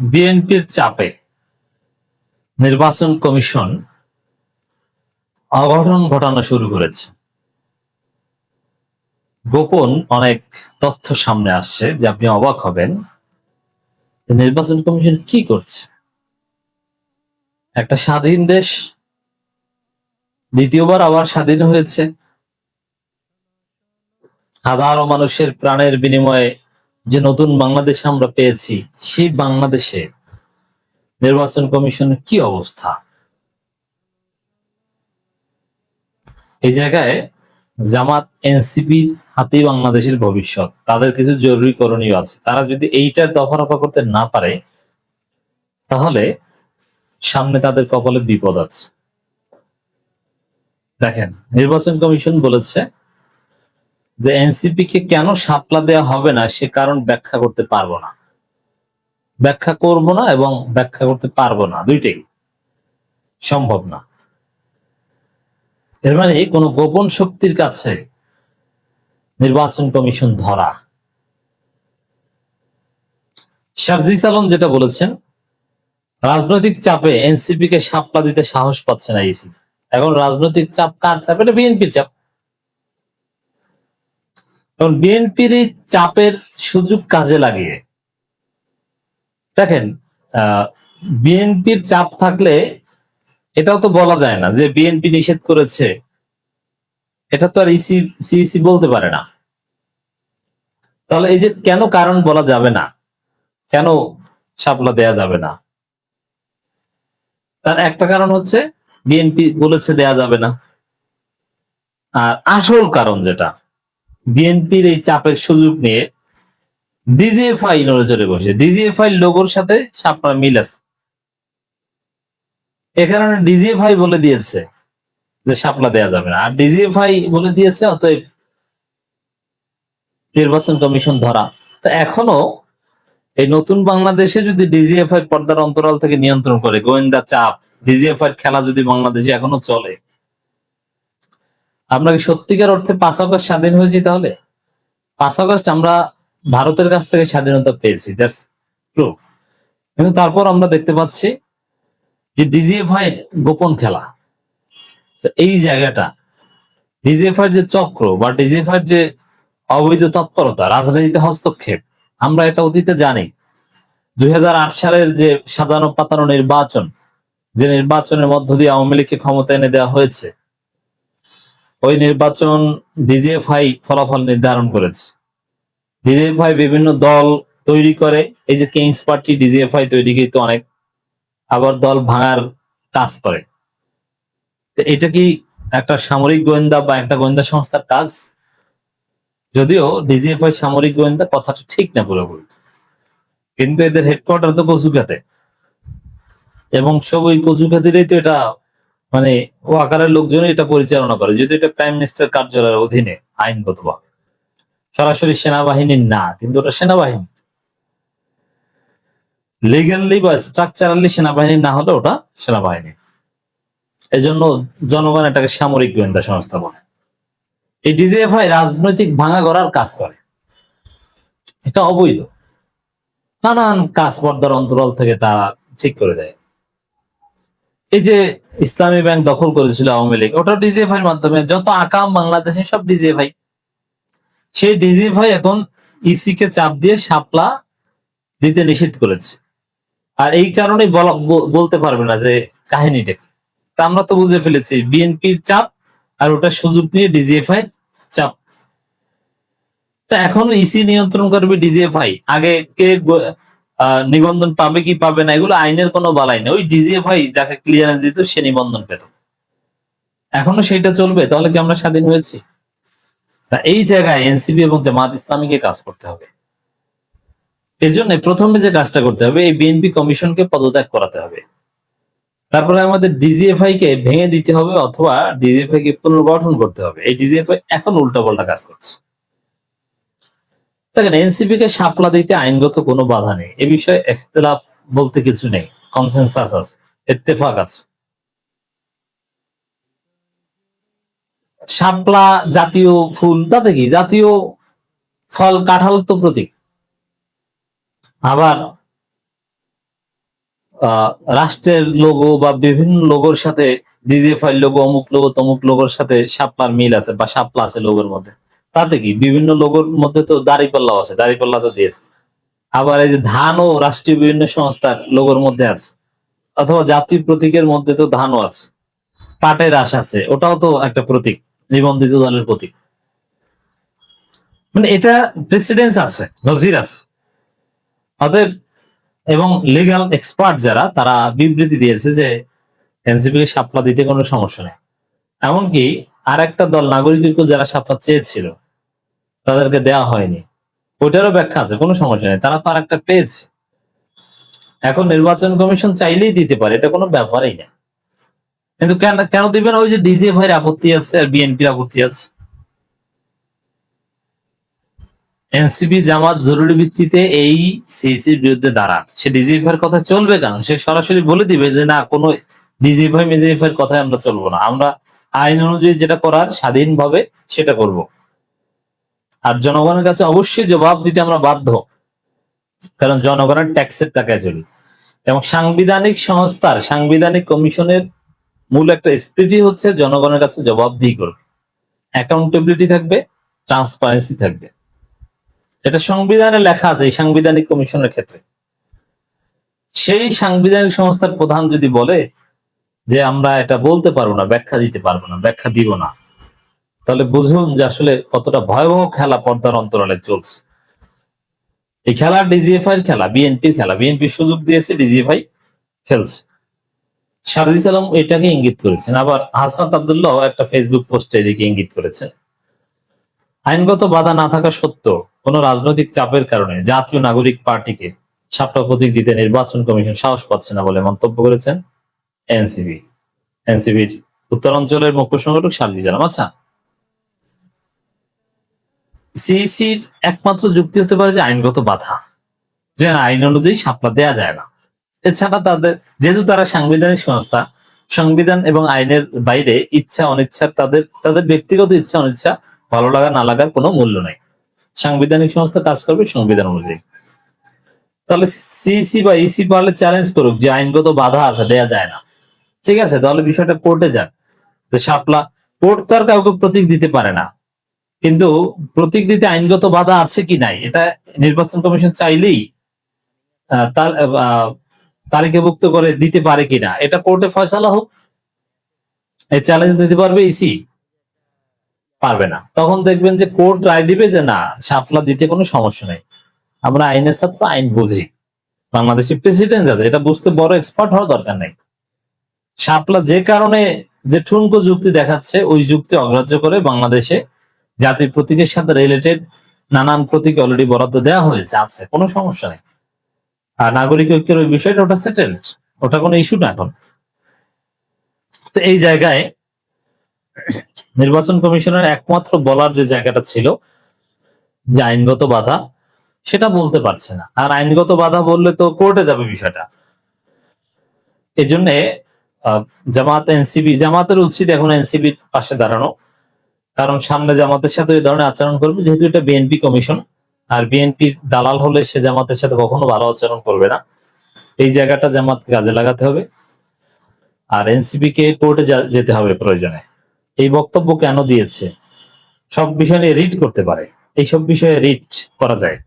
বিএনপির চাপে নির্বাচন কমিশন অঘটন ঘটানো শুরু করেছে। গোপন অনেক তথ্য সামনে আসছে যে আপনি অবাক হবেন নির্বাচন কমিশন কি করছে। একটা স্বাধীন দেশ, দ্বিতীয়বার আবার স্বাধীন হয়েছে। হাজারো মানুষের প্রাণের বিনিময়ে যে নতুন বাংলাদেশ আমরা পেয়েছি, সেই বাংলাদেশে নির্বাচন কমিশনের কি অবস্থা? এই জায়গায় জামাত এনসিপির হাতেই বাংলাদেশের ভবিষ্যৎ। তাদের কিছু জরুরি করণীয় আছে। তারা যদি এইটার দফা রফা করতে না পারে, তাহলে সামনে তাদের কপালে বিপদ আছে। দেখেন, নির্বাচন কমিশন বলেছে যে এনসিপি কে কেন সাপলা দেওয়া হবে না সে কারণ ব্যাখ্যা করতে পারব না। ব্যাখ্যা করব না এবং ব্যাখ্যা করতে পারব না, দুইটাই সম্ভব না। এর মানে কোন গোপন শক্তির কাছে নির্বাচন কমিশন ধরা। শারজিস আলম যেটা বলেছেন, রাজনৈতিক চাপে এনসিপি কে সাপলা দিতে সাহস পাচ্ছে না ইসি এখন রাজনৈতিক চাপ কার চাপ? এটা বিএনপির চাপ। এবং বিএনপির এই চাপের সুযোগ কাজে লাগিয়ে। দেখেন বিএনপির চাপ থাকলে এটাও তো বলা যায় না যে বিএনপি নিষেধ করেছে। এটা তো আর ইসি, সিইসি বলতে পারে না। তাহলে এই যে কেন কারণ বলা যাবে না? কেন সাপলা দেয়া যাবে না? তার একটা কারণ হচ্ছে, বিএনপি বলেছে দেয়া যাবে না। আর আসল কারণ যেটা বিএনপির এই চাপের সুযোগ নিয়ে ডিজিএফআই নড়েচড়ে বসে। ডিজিএফআই লোগোর সাথে সাপড়া মিল আছে। এ কারণে ডিজিএফআই বলে দিয়েছে যে সাপলা দেয়া যাবে না। আর ডিজিএফআই বলে দিয়েছে, অতএব নির্বাচন কমিশন ধরা। তো এখনও এই নতুন বাংলাদেশে যদি ডিজিএফআই পর্দার অন্তরাল থেকে নিয়ন্ত্রণ করে, গোয়েন্দা চাপ, ডিজিএফআই খেলা যদি বাংলাদেশে এখনও চলে আমরা কি সত্যিকার অর্থে পাঁচ আগস্ট স্বাধীন হয়েছি তাহলে? পাঁচ আগস্ট আমরা ভারতের কাছ থেকে স্বাধীনতা পেয়েছি ট্রু কিন্তু তারপর আমরা দেখতে পাচ্ছি যে ডিজিএফআই গোপন খেলা, তো এই জায়গাটা ডিজিএফআই যে চক্র বা ডিজিএফআই যে অবৈধ তৎপরতা, রাজনীতিতে হস্তক্ষেপ, আমরা এটা অতীতে জানি। দুই হাজার আট সালের যে সাজানো পাতানো নির্বাচন, যে নির্বাচনের মধ্য দিয়ে আওয়ামী লীগকে ক্ষমতা এনে দেওয়া হয়েছে ওই নির্বাচন ডিজিএফআই ফলাফল নির্ধারণ করেছে। ডিজিএফআই বিভিন্ন দল তৈরি করে, এই যে কিংস পার্টি ডিজিএফআই তৈরি কিন্তু অনেক, আবার দল ভাঙার কাজ করে। তো এটা কি একটা সামরিক গোয়েন্দা বা একটা গোয়েন্দা সংস্থার কাজ? যদিও ডিজিএফআই সামরিক গোয়েন্দা কথাটা ঠিক না পুরোপুরি। কিন্তু এদের হেডকোয়ার্টার তো কচুকাতে। এবং সব ওই কচুকাতিরই তো এটা মানে ও আকারের লোকজন এটা পরিচালনা করে, যদি এটা প্রাইম মিনিস্টার কার্যালয়ের অধীনে, আইনগত ভাবে। সরাসরি সেনাবাহিনীর না, কিন্তু ওটা সেনাবাহিনী। লিগালি বা স্ট্রাকচারালি সেনাবাহিনী না হলে ওটা সেনাবাহিনী। এই জন্য জনগণ এটাকে সামরিক গোয়েন্দা সংস্থা বলে। এই ডিজিএফআই রাজনৈতিক ভাঙা গড়ার কাজ করে। এটা অবৈধ। নানান কাজ পর্দার অন্তরাল থেকে তারা ঠিক করে দেয়। এই যে ইসলামী ব্যাংক দখল করেছিল আওয়ামী লীগ। ওটা ডিজিএফআই এর মাধ্যমে। যত আকাম বাংলাদেশে, সব ডিজিএফআই সেই ডিজিএফআই এখন ইসি কে চাপ দিয়ে সাপলা দিতে নিষেধ করেছে। আর এই কারণে বলতে পারবে না যে কাহিনীটা তা আমরা তো বুঝে ফেলেছি বিএনপির চাপ আর ওটা সুযোগ নিয়ে ডিজিএফআই চাপ। তা এখনও ইসি নিয়ন্ত্রণ করবে ডিজিএফআই আগে কে নিবন্ধন পাবে কি পাবে না, এগুলো আইনের কোনো বালাই নেই। ওই ডিজিএফআই যাকে ক্লিয়ারেন্স দিত, সে নিবন্ধন পেত। এখনও সেটা চলবে, তাহলে কি আমরা স্বাধীন হয়েছি? তা এই জায়গায় এনসিপি এবং জামাত ইসলামীকে কাজ করতে হবে। এই জন্য প্রথমে যে কাজটা করতে হবে, এই বিএনপি কমিশনকে পদত্যাগ করাতে হবে। তারপরে আমাদের ডিজিএফআই কে ভেঙে দিতে হবে, অথবা ডিজিএফআই কে পুনর্গঠন করতে হবে। এই ডিজিএফআই এখন উল্টাপাল্টা কাজ করছে। দেখেন, এনসিপি কে সাপলা দিতে আইনগত কোনো বাধা নেই। এ বিষয়ে এখতলাফ বলতে কিছু নেই। কনসেনসাস আছে। ইত্তেফাক আছে। শাপলা জাতীয় ফুল, তাতে কি? জাতীয় ফল, কাঁঠাল তো প্রতীক। আবার রাষ্ট্রের লোগো বা বিভিন্ন লোগোর সাথে ডিজিএফআই লোগো অমুক লোগো তমুক লোগোর সাথে শাপলার মিল আছে, বা শাপলা আছে লোগোর মধ্যে। তাতে কি? বিভিন্ন লোগোর মধ্যে তো দাড়িপাল্লাও আছে দাড়িপাল্লা তো দিয়েছে। আবার এই যে ধানও রাষ্ট্রীয় বিভিন্ন সংস্থার লোগোর মধ্যে আছে, অথবা জাতীয় প্রতীকের মধ্যে তো ধানও আছে। পাটের আশ আছে, ওটাও তো একটা প্রতীক, নিবন্ধিত দলের প্রতীক। মানে এটা প্রেসিডেন্স আছে, নজির আছে। অতএব, এবং লিগ্যাল এক্সপার্ট যারা, তারা বিবৃতি দিয়েছে যে এনসিপি কে সাপলা দিতে কোনো সমস্যা নেই। এমনকি আর একটা দল, নাগরিক যারা সাপলা চেয়েছিল তাদেরকে দেওয়া হয়নি। ওইটারও ব্যাখ্যা আছে, কোনো সমস্যা নেই। তারা তো আর একটা পেয়েছে। এখন নির্বাচন কমিশন চাইলেই দিতে পারে, এটা কোনো ব্যাপারই না। কিন্তু কেন কেন দিবেন ওই যে ডিজিএফ এর আপত্তি আছে আর বিএনপির আপত্তি আছে। এনসিপি, জামাত জরুরি ভিত্তিতে এই সিইসির বিরুদ্ধে দাঁড়ান। সে ডিজিএফ এর কথা চলবে কেন? সে সরাসরি বলে দিবে যে, না, কোনো ডিজিএফ মেজিএফ এর কথায় আমরা চলবো না। আমরা আইন অনুযায়ী যেটা করার স্বাধীনভাবে সেটা করব। আর জনগণের কাছে অবশ্যই জবাব দিতে আমরা বাধ্য। কারণ জনগণের ট্যাক্সের টাকায় চলি। এবং সাংবিধানিক সংস্থার, সাংবিধানিক কমিশনের মূল একটা স্পিরিটই হচ্ছে জনগণের কাছে জবাবদিহি করবে অ্যাকাউন্টেবিলিটি থাকবে ট্রান্সপারেন্সি থাকবে। এটা সংবিধানে লেখা আছে এই সাংবিধানিক কমিশনের ক্ষেত্রে। সেই সাংবিধানিক সংস্থার প্রধান যদি বলে যে আমরা এটা বলতে পারব না, ব্যাখ্যা দিতে পারব না, ব্যাখ্যা দিব না তাহলে বুঝুন যে আসলে কতটা ভয়াবহ খেলা পর্দার অন্তরালে চলছে। এই খেলা ডিজিএফআই এর খেলা বিএনপির খেলা বিএনপি সুযোগ দিয়েছে ডিজিএফআই খেলছে। সারজিস আলম এটাকে ইঙ্গিত করেছেন। আবার হাসনাত আবদুল্লাহ একটা ফেসবুক পোস্টে এদিকে ইঙ্গিত করেছেন। আইনগত বাধা না থাকা সত্ত্বেও কোন রাজনৈতিক চাপের কারণে জাতীয় নাগরিক পার্টিকে সাপটা প্রতীক দিতে নির্বাচন কমিশন সাহস পাচ্ছে না বলে মন্তব্য করেছেন এনসিবি এনসিবির উত্তরাঞ্চলের মুখ্য সংগঠক সারজিস আলম। আচ্ছা সিইসির একমাত্র যুক্তি হতে পারে যে আইনগত বাধা। যে আইন অনুযায়ী সাপলা দেয়া যায় না। এছাড়া তাদের, যেহেতু তারা সাংবিধানিক সংস্থা, সংবিধান এবং আইনের বাইরে ইচ্ছা, অনিচ্ছা, তাদের তাদের ব্যক্তিগত ইচ্ছা, অনিচ্ছা, ভালো লাগা, না লাগার কোনো মূল্য নাই। সাংবিধানিক সংস্থা কাজ করবে সংবিধান অনুযায়ী। তাহলে সিসি বা ইসি পারলে চ্যালেঞ্জ করুক যে আইনগত বাধা আছে, দেয়া যায় না। ঠিক আছে, তাহলে বিষয়টা কোর্টে যান যে শাপলা কোর্ট তো আর কাউকে প্রতীক দিতে পারে না। কিন্তু প্রতীক দিতে আইনগত বাধা আছে কি নাই? এটা নির্বাচন কমিশন চাইলেই তার তালিকাভুক্ত করে দিতে পারে কিনা? এটা কোর্টে ফয়সালা হোক, এই চ্যালেঞ্জ দিতে পারবে ইসি পারবে না। তখন দেখবেন যে কোর্ট রায় দিবে যে না শাপলা দিতে কোনো সমস্যা নেই। আমরা আইনের ছাত্র, আইন বুঝি। বাংলাদেশি প্রেসিডেন্ট আছে, এটা বুঝতে বড় এক্সপার্ট হওয়ার দরকার নেই। শাপলা যে কারণে যে ঠুনকো যুক্তি দেখাচ্ছে, ওই যুক্তি অগ্রাহ্য করে বাংলাদেশে জাতির প্রতীকের সাথে রিলেটেড নানান প্রতীক অলরেডি বরাদ্দ দেওয়া হয়েছে আছে কোনো সমস্যা নেই। আর নাগরিক ঐক্যের ওই বিষয়টা ওটা সেটেলড ওটা কোনো ইস্যু না এখন। তো এই জায়গায় নির্বাচন কমিশনের একমাত্র বলার যে জায়গাটা ছিল যে আইনগত বাধা সেটা বলতে পারছে না। আর আইনগত বাধা বললে তো কোর্টে যাবে বিষয়টা। এই জন্যে আহ, জামাত এনসিবি জামাতের উচিত এখন এনসিবির পাশে দাঁড়ানো। কারণ সামনে জামাতের সাথে ওই ধরনের আচরণ করবে, যেহেতু এটা বিএনপি কমিশন, আর বিএনপির দালাল হলে সে জামাতের সাথে কখনো ভালো আচরণ করবে না। এই জায়গাটা জামাতকে কাজে লাগাতে হবে। আর এনসিপি কে কোর্টে যেতে হবে প্রয়োজনে। এই বক্তব্য কেন দিয়েছে? সব বিষয়ে রিট করতে পারে। এইসব বিষয়ে রিট করা যায়।